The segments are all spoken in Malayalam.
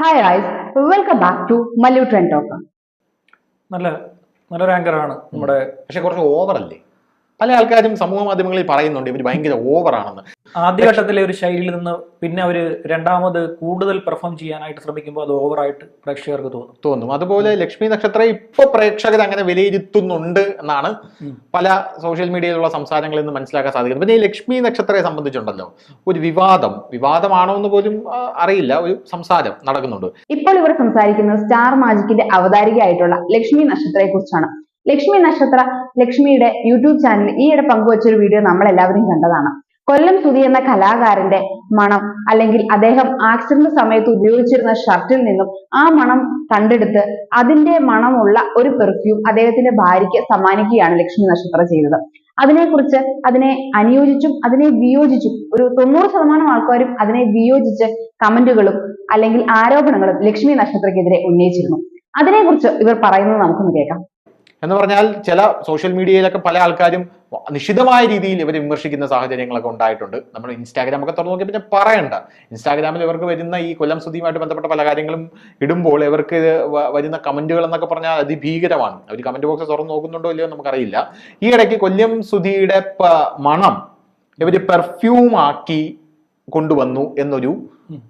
Hi rice welcome back to Mallu trend talk നല്ല നല്ലൊരു ആങ്കറാണ് നമ്മുടെ പക്ഷെ കുറച്ച് ഓവറല്ലേ അല്ലേ? പല ആൾക്കാരും സമൂഹ മാധ്യമങ്ങളിൽ പറയുന്നുണ്ട് ഇവർ ഭയങ്കര ഓവറാണെന്ന്. ആദ്യഘട്ടത്തിലെ ഒരു ശൈലിയിൽ നിന്ന് പിന്നെ അവർ രണ്ടാമത് കൂടുതൽ പെർഫോം ചെയ്യാനായിട്ട് ശ്രമിക്കുമ്പോൾ അത് ഓവറായിട്ട് പ്രേക്ഷകർക്ക് തോന്നും. തോന്നും. അതുപോലെ ലക്ഷ്മി നക്ഷത്രം ഇപ്പൊ പ്രേക്ഷകർ അങ്ങനെ വിലയിരുത്തുന്നുണ്ട് എന്നാണ് പല സോഷ്യൽ മീഡിയയിലുള്ള സംസാരങ്ങളിൽ നിന്ന് മനസ്സിലാക്കാൻ സാധിക്കുന്നത്. പിന്നെ ഈ ലക്ഷ്മി നക്ഷത്രയെ സംബന്ധിച്ചുണ്ടല്ലോ ഒരു വിവാദം. വിവാദമാണോ എന്ന് പോലും അറിയില്ല. ഒരു സംസാരം നടക്കുന്നുണ്ട്. ഇപ്പോൾ ഇവർ സംസാരിക്കുന്നത് സ്റ്റാർ മാജിക്കിന്റെ അവതാരികയായിട്ടുള്ള ലക്ഷ്മി നക്ഷത്രയെ കുറിച്ചാണ് ലക്ഷ്മി നക്ഷത്ര ലക്ഷ്മിയുടെ യൂട്യൂബ് ചാനലിൽ ഈയിടെ പങ്കുവച്ച ഒരു വീഡിയോ നമ്മൾ എല്ലാവരും കണ്ടതാണ്. കൊല്ലം സുധി എന്ന കലാകാരന്റെ മണം അല്ലെങ്കിൽ അദ്ദേഹം ആക്സിഡന്റ് സമയത്ത് ഉപയോഗിച്ചിരുന്ന ഷർട്ടിൽ നിന്നും ആ മണം കണ്ടെടുത്ത് അതിന്റെ മണമുള്ള ഒരു പെർഫ്യൂം അദ്ദേഹത്തിന്റെ ഭാര്യയ്ക്ക് സമ്മാനിക്കുകയാണ് ലക്ഷ്മി നക്ഷത്ര ചെയ്തത്. അതിനെക്കുറിച്ച് അതിനെ അനുയോജിച്ചും അതിനെ വിയോജിച്ചും ഒരു തൊണ്ണൂറ് ശതമാനം ആൾക്കാരും അതിനെ വിയോജിച്ച് കമന്റുകളും അല്ലെങ്കിൽ ആരോപണങ്ങളും ലക്ഷ്മി നക്ഷത്രക്കെതിരെ ഉന്നയിച്ചിരുന്നു. അതിനെക്കുറിച്ച് ഇവർ പറയുന്നത് നമുക്കൊന്ന് കേൾക്കാം. എന്ന് പറഞ്ഞാൽ ചില സോഷ്യൽ മീഡിയയിലൊക്കെ പല ആൾക്കാരും നിശിതമായ രീതിയിൽ ഇവർ വിമർശിക്കുന്ന സാഹചര്യങ്ങളൊക്കെ ഉണ്ടായിട്ടുണ്ട്. നമ്മൾ ഇൻസ്റ്റാഗ്രാം ഒക്കെ തുറന്നു നോക്കിയപ്പോൾ പിന്നെ പറയണ്ട. ഇൻസ്റ്റാഗ്രാമിൽ ഇവർക്ക് വരുന്ന ഈ കൊല്ലം സ്തുതിയുമായിട്ട് ബന്ധപ്പെട്ട പല കാര്യങ്ങളും ഇടുമ്പോൾ ഇവർക്ക് വരുന്ന കമന്റുകൾ എന്നൊക്കെ പറഞ്ഞാൽ അതിഭീകരമാണ്. അവർ കമന്റ് ബോക്സ് തുറന്നു നോക്കുന്നുണ്ടോ ഇല്ലയോ നമുക്കറിയില്ല. ഈ ഇടയ്ക്ക് കൊല്ലം സ്തുതിയുടെ മണം ഇവർ പെർഫ്യൂം ആക്കി കൊണ്ടുവന്നു എന്നൊരു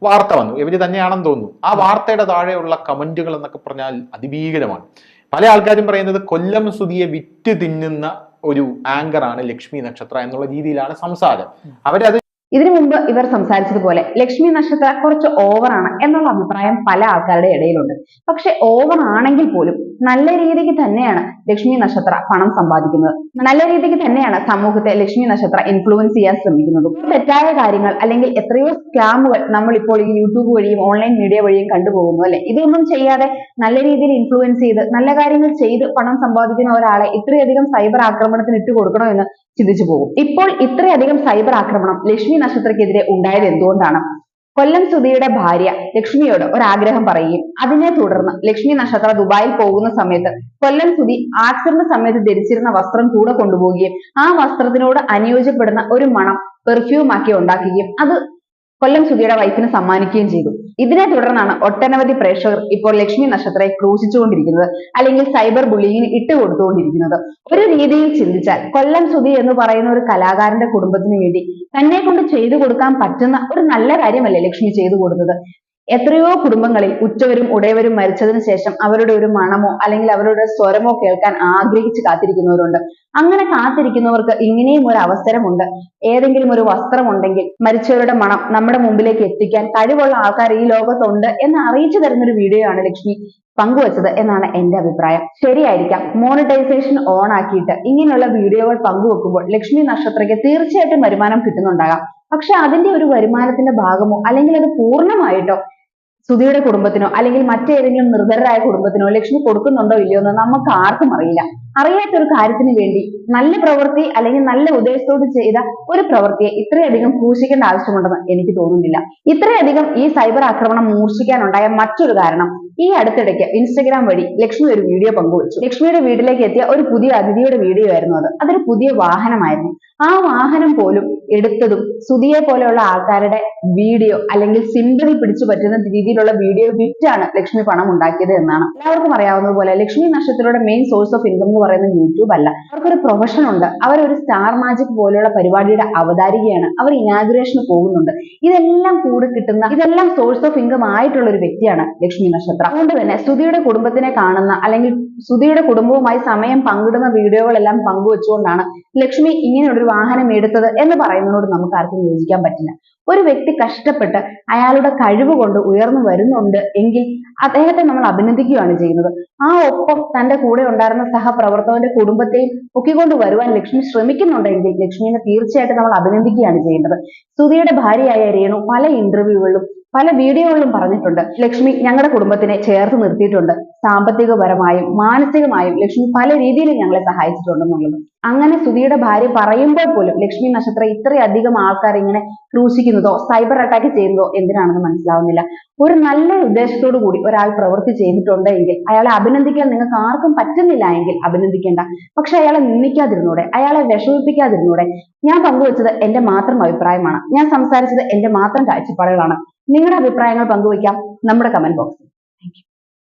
വാർത്ത വന്നു. ഇവർ തന്നെയാണെന്ന് തോന്നുന്നു. ആ വാർത്തയുടെ താഴെയുള്ള കമന്റുകൾ എന്നൊക്കെ പറഞ്ഞാൽ അതിഭീകരമാണ്. പല ആൾക്കാരും പറയുന്നത് കൊല്ലം സുതിയെ വിറ്റ് തിന്നുന്ന ഒരു ആങ്കറാണ് ലക്ഷ്മി നക്ഷത്ര എന്നുള്ള രീതിയിലാണ് സംസാരം. അവരത് ഇതിനു മുമ്പ് ഇവർ സംസാരിച്ചതുപോലെ ലക്ഷ്മി നക്ഷത്ര കുറച്ച് ഓവറാണ് എന്നുള്ള അഭിപ്രായം പല ആൾക്കാരുടെ ഇടയിലുണ്ട്. പക്ഷെ ഓവർ ആണെങ്കിൽ പോലും നല്ല രീതിക്ക് തന്നെയാണ് ലക്ഷ്മി നക്ഷത്ര പണം സമ്പാദിക്കുന്നത്. നല്ല രീതിക്ക് തന്നെയാണ് സമൂഹത്തെ ലക്ഷ്മി നക്ഷത്ര ഇൻഫ്ലുവൻസ് ചെയ്യാൻ ശ്രമിക്കുന്നത്. തെറ്റായ കാര്യങ്ങൾ അല്ലെങ്കിൽ എത്രയോ സ്കാമുകൾ നമ്മൾ ഇപ്പോൾ ഈ യൂട്യൂബ് വഴിയും ഓൺലൈൻ മീഡിയ വഴിയും കണ്ടുപോകുന്നു അല്ലെ? ഇതൊന്നും ചെയ്യാതെ നല്ല രീതിയിൽ ഇൻഫ്ലുവൻസ് ചെയ്ത് നല്ല കാര്യങ്ങൾ ചെയ്ത് പണം സമ്പാദിക്കുന്ന ഒരാളെ ഇത്രയധികം സൈബർ ആക്രമണത്തിന് ഇട്ട് കൊടുക്കണോ എന്ന് ചിന്തിച്ചു പോകും. ഇപ്പോൾ ഇത്രയധികം സൈബർ ആക്രമണം ലക്ഷ്മി നക്ഷത്രക്കെതിരെ ഉണ്ടായത് എന്തുകൊണ്ടാണ്? കൊല്ലം സുധിയുടെ ഭാര്യ ലക്ഷ്മിയോട് ഒരാഗ്രഹം പറയുകയും അതിനെ തുടർന്ന് ലക്ഷ്മി നക്ഷത്ര ദുബായിൽ പോകുന്ന സമയത്ത് കൊല്ലം സുധി ആക്സിഡന്റ് സമയത്ത് ധരിച്ചിരുന്ന വസ്ത്രം കൂടെ കൊണ്ടുപോവുകയും ആ വസ്ത്രത്തിനോട് അനുയോജ്യപ്പെടുന്ന ഒരു മണം പെർഫ്യൂം ആക്കി ഉണ്ടാക്കുകയും അത് കൊല്ലം സുധിയുടെ വൈഫിന് സമ്മാനിക്കുകയും ചെയ്തു. ഇതിനെ തുടർന്നാണ് ഒട്ടനവധി പ്രേക്ഷകർ ഇപ്പോൾ ലക്ഷ്മി നക്ഷത്രയെ ക്രൂശിച്ചുകൊണ്ടിരിക്കുന്നത് അല്ലെങ്കിൽ സൈബർ ബുള്ളിങ്ങിന് ഇട്ടുകൊടുത്തുകൊണ്ടിരിക്കുന്നത് ഒരു രീതിയിൽ ചിന്തിച്ചാൽ കൊല്ലം സുധി എന്ന് പറയുന്ന ഒരു കലാകാരന്റെ കുടുംബത്തിന് വേണ്ടി തന്നെ കൊണ്ട് ചെയ്തു കൊടുക്കാൻ പറ്റുന്ന ഒരു നല്ല കാര്യമല്ലേ ലക്ഷ്മി ചെയ്തു കൊടുത്തത്? എത്രയോ കുടുംബങ്ങളിൽ ഉറ്റവരും ഉടയവരും മരിച്ചതിന് ശേഷം അവരുടെ ഒരു മണമോ അല്ലെങ്കിൽ അവരുടെ സ്വരമോ കേൾക്കാൻ ആഗ്രഹിച്ച് കാത്തിരിക്കുന്നവരുണ്ട്. അങ്ങനെ കാത്തിരിക്കുന്നവർക്ക് ഇങ്ങനെയും ഒരു അവസരമുണ്ട്. ഏതെങ്കിലും ഒരു വസ്ത്രം ഉണ്ടെങ്കിൽ മരിച്ചവരുടെ മണം നമ്മുടെ മുമ്പിലേക്ക് എത്തിക്കാൻ കഴിവുള്ള ആൾക്കാർ ഈ ലോകത്തുണ്ട് എന്ന് അറിയിച്ചു തരുന്ന ഒരു വീഡിയോ ആണ് ലക്ഷ്മി പങ്കുവച്ചത് എന്നാണ് എന്റെ അഭിപ്രായം. ശരിയായിരിക്കാം. മോണിറ്റൈസേഷൻ ഓൺ ആക്കിയിട്ട് ഇങ്ങനെയുള്ള വീഡിയോകൾ പങ്കുവെക്കുമ്പോൾ ലക്ഷ്മി നക്ഷത്രയ്ക്ക് തീർച്ചയായിട്ടും വരുമാനം കിട്ടുന്നുണ്ടാകാം. പക്ഷെ അതിന്റെ ഒരു വരുമാനത്തിന്റെ ഭാഗമോ അല്ലെങ്കിൽ അത് പൂർണമായിട്ടോ സുധിയുടെ കുടുംബത്തിനോ അല്ലെങ്കിൽ മറ്റേതെങ്കിലും നിർധരരായ കുടുംബത്തിനോ ലക്ഷ്മി കൊടുക്കുന്നുണ്ടോ ഇല്ലയോ എന്ന് നമുക്ക് ആർക്കും അറിയില്ല. അറിയാത്ത ഒരു കാര്യത്തിന് വേണ്ടി നല്ല പ്രവൃത്തി അല്ലെങ്കിൽ നല്ല ഉദ്ദേശത്തോട് ചെയ്ത ഒരു പ്രവൃത്തിയെ ഇത്രയധികം ക്രൂശിക്കേണ്ട ആവശ്യമുണ്ടെന്ന് എനിക്ക് തോന്നുന്നില്ല. ഇത്രയധികം ഈ സൈബർ ആക്രമണം മൂർച്ഛിക്കാനുണ്ടായ മറ്റൊരു കാരണം ഈ അടുത്തിടയ്ക്ക് ഇൻസ്റ്റഗ്രാം വഴി ലക്ഷ്മി ഒരു വീഡിയോ പങ്കുവച്ചു. ലക്ഷ്മിയുടെ വീട്ടിലേക്ക് എത്തിയ ഒരു പുതിയ അതിഥിയുടെ വീഡിയോ ആയിരുന്നു അത്. അതൊരു പുതിയ വാഹനമായിരുന്നു. ആ വാഹനം പോലും എടുത്തതും സുധിയെ പോലെയുള്ള ആൾക്കാരുടെ വീഡിയോ അല്ലെങ്കിൽ സിമ്പിളി പിടിച്ചു പറ്റുന്ന രീതിയിലുള്ള വീഡിയോ വിറ്റാണ് ലക്ഷ്മി പണം ഉണ്ടാക്കിയത് എന്നാണ്. എല്ലാവർക്കും അറിയാവുന്നത് പോലെ ലക്ഷ്മി നക്ഷത്രയുടെ മെയിൻ സോഴ്സ് ഓഫ് ഇൻകം എന്ന് പറയുന്നത് യൂട്യൂബ് അല്ല. അവർക്കൊരു പ്രൊഫഷൻ ഉണ്ട്. അവർ ഒരു സ്റ്റാർ മാജിക് പോലെയുള്ള പരിപാടിയുടെ അവതാരികയാണ്. അവർ ഇനാഗുറേഷന് പോകുന്നുണ്ട്. ഇതെല്ലാം കൂടെ കിട്ടുന്ന ഇതെല്ലാം സോഴ്സ് ഓഫ് ഇൻകം ആയിട്ടുള്ള ഒരു വ്യക്തിയാണ് ലക്ഷ്മി നക്ഷത്രം. അതുകൊണ്ട് തന്നെ സുധിയുടെ കുടുംബത്തിനെ കാണുന്ന അല്ലെങ്കിൽ സുധിയുടെ കുടുംബവുമായി സമയം പങ്കിടുന്ന വീഡിയോകളെല്ലാം പങ്കുവെച്ചുകൊണ്ടാണ് ലക്ഷ്മി ഇങ്ങനെയുള്ളൊരു വാഹനം എടുത്തത് എന്ന് പറയുന്നതിനോട് നമുക്ക് ആർക്കും യോജിക്കാൻ പറ്റില്ല. ഒരു വ്യക്തി കഷ്ടപ്പെട്ട് അയാളുടെ കഴിവ് കൊണ്ട് ഉയർന്നു വരുന്നുണ്ട് എങ്കിൽ അദ്ദേഹത്തെ നമ്മൾ അഭിനന്ദിക്കുകയാണ് ചെയ്യുന്നത്. ആ ഒപ്പം തന്റെ കൂടെ ഉണ്ടായിരുന്ന സഹപ്രവർത്തകന്റെ കുടുംബത്തെയും പൊക്കിക്കൊണ്ട് വരുവാൻ ലക്ഷ്മി ശ്രമിക്കുന്നുണ്ടെങ്കിൽ ലക്ഷ്മിനെ തീർച്ചയായിട്ടും നമ്മൾ അഭിനന്ദിക്കുകയാണ് ചെയ്യേണ്ടത്. സുധിയുടെ ഭാര്യയായ രേണു പല ഇന്റർവ്യൂകളിലും പല വീഡിയോകളിലും പറഞ്ഞിട്ടുണ്ട് ലക്ഷ്മി ഞങ്ങളുടെ കുടുംബത്തിനെ ചേർത്ത് നിർത്തിയിട്ടുണ്ട്. സാമ്പത്തികപരമായും മാനസികമായും ലക്ഷ്മി പല രീതിയിലും ഞങ്ങളെ സഹായിച്ചിട്ടുണ്ടെന്നുള്ളത്. അങ്ങനെ സുധിയുടെ ഭാര്യ പറയുമ്പോൾ പോലും ലക്ഷ്മി നക്ഷത്ര ഇത്രയധികം ആൾക്കാർ ഇങ്ങനെ ക്രൂശിക്കുന്നതോ സൈബർ അറ്റാക്ക് ചെയ്യുന്നതോ എന്തിനാണെന്ന് മനസ്സിലാവുന്നില്ല. ഒരു നല്ല ഉദ്ദേശത്തോടു കൂടി ഒരാൾ പ്രവൃത്തി ചെയ്തിട്ടുണ്ട് എങ്കിൽ അയാളെ അഭിനന്ദിക്കാൻ നിങ്ങൾക്ക് ആർക്കും പറ്റുന്നില്ല എങ്കിൽ അഭിനന്ദിക്കേണ്ട. പക്ഷെ അയാളെ നിന്ദിക്കാതിരുന്നൂടെ അയാളെ വിഷമിപ്പിക്കാതിരുന്നൂടെ ഞാൻ പങ്കുവച്ചത് എന്റെ മാത്രം അഭിപ്രായമാണ്. ഞാൻ സംസാരിച്ചത് എന്റെ മാത്രം കാഴ്ചപ്പാടുകളാണ്. നിങ്ങളുടെ അഭിപ്രായങ്ങൾ പങ്കുവയ്ക്കാം നമ്മുടെ കമന്റ് ബോക്സിൽ